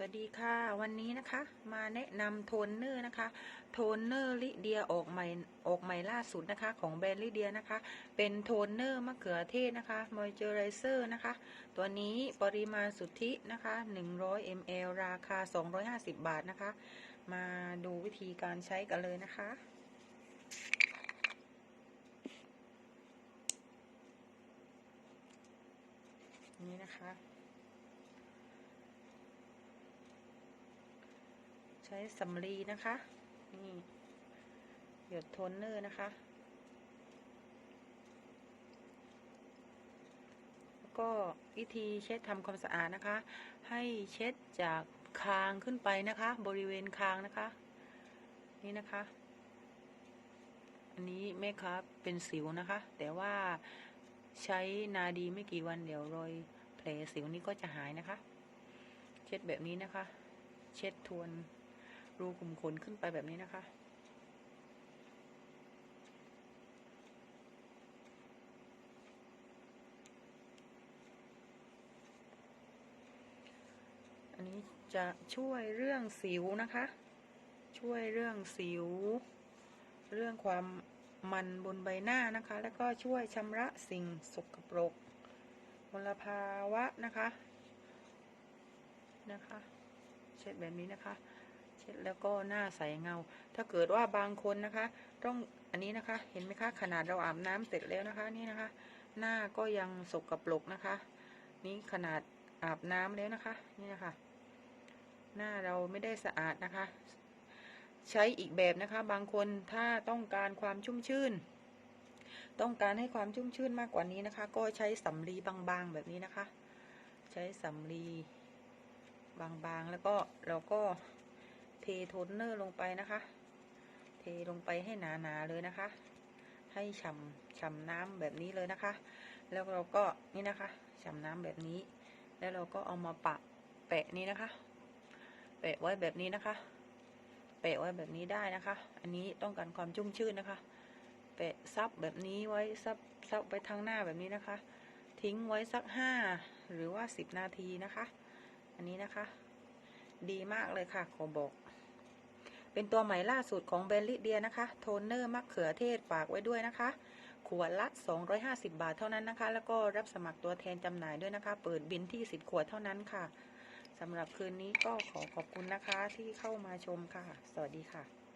สวัสดีค่ะ วันนี้นะคะมาแนะนำโทนเนอร์นะคะ โทนเนอร์ลิเดียออกใหม่ออกใหม่ล่าสุดนะคะ ของแบรนด์ลิเดียนะคะ เป็นโทนเนอร์มะเขือเทศนะคะมอยเจอไรเซอร์นะคะ ตัวนี้ปริมาณสุทธินะคะ 100 ml ราคา 250 บาทนะคะ มาดูวิธีการใช้กันเลยนะคะนี่นะคะ ใช้สำลีนะคะ นี่ หยดโทนเนอร์นะคะ แล้วก็วิธีเช็ดทำความสะอาดนะคะ ให้เช็ดจากคางขึ้นไปนะคะ บริเวณคางนะคะ นี่นะคะ อันนี้แม่ค้าเป็นสิวนะคะ แต่ว่าใช้นาดีไม่กี่วันเดี๋ยวรอยแผลสิวนี้ก็จะหายนะคะ เช็ดแบบนี้นะคะ เช็ดทวน รูขุมขนขึ้นไปแบบนี้นะคะ อันนี้จะช่วยเรื่องสิวนะคะ ช่วยเรื่องสิว เรื่องความมันบนใบหน้านะคะ แล้วก็ช่วยชำระสิ่งสกปรกมลภาวะนะคะนะคะ เช็ดแบบนี้นะคะ เช็ดแล้วก็หน้าใสเงา ถ้าเกิดว่าบางคนนะคะ ต้องอันนี้นะคะ เห็นไหมคะ ขนาดเราอาบน้ำเสร็จแล้วนะคะ นี่นะคะ หน้าก็ยังสกปรกนะคะ นี่ขนาดอาบน้ำแล้วนะคะ นี่นะคะ หน้าเราไม่ได้สะอาดนะคะ ใช้อีกแบบนะคะ บางคนถ้าต้องการความชุ่มชื่น ต้องการให้ความชุ่มชื่นมากกว่านี้นะคะ ก็ใช้สำลีบางๆแบบนี้นะคะ ใช้สำลีบางๆ แล้วก็เราก็ เทโทนเนอร์ลงไปนะคะ เทลงไปให้หนาๆเลยนะคะ ให้ฉ่ำฉ่ำน้ำแบบนี้เลยนะคะ แล้วเราก็นี่นะคะฉ่ำน้ำแบบนี้ แล้วเราก็เอามาปะแปะนี้นะคะ แปะไว้แบบนี้นะคะ แปะไว้แบบนี้ได้นะคะ อันนี้ต้องการความชุ่มชื่นนะคะ แปะซับแบบนี้ไว้ซับซับไปทางหน้าแบบนี้นะคะ ทิ้งไว้สักห้าหรือว่าสิบนาทีนะคะ อันนี้นะคะ ดีมากเลยค่ะขอบอก เป็นตัวใหม่ล่าสุดของเบลลิเดียนะคะ โทนเนอร์มะเขือเทศฝากไว้ด้วยนะคะ ขวดละ 250 บาทเท่านั้นนะคะ แล้วก็รับสมัครตัวแทนจำหน่ายด้วยนะคะ เปิดบินที่ 10 ขวดเท่านั้นค่ะสำหรับคืนนี้ก็ขอขอบคุณนะคะที่เข้ามาชมค่ะ สวัสดีค่ะ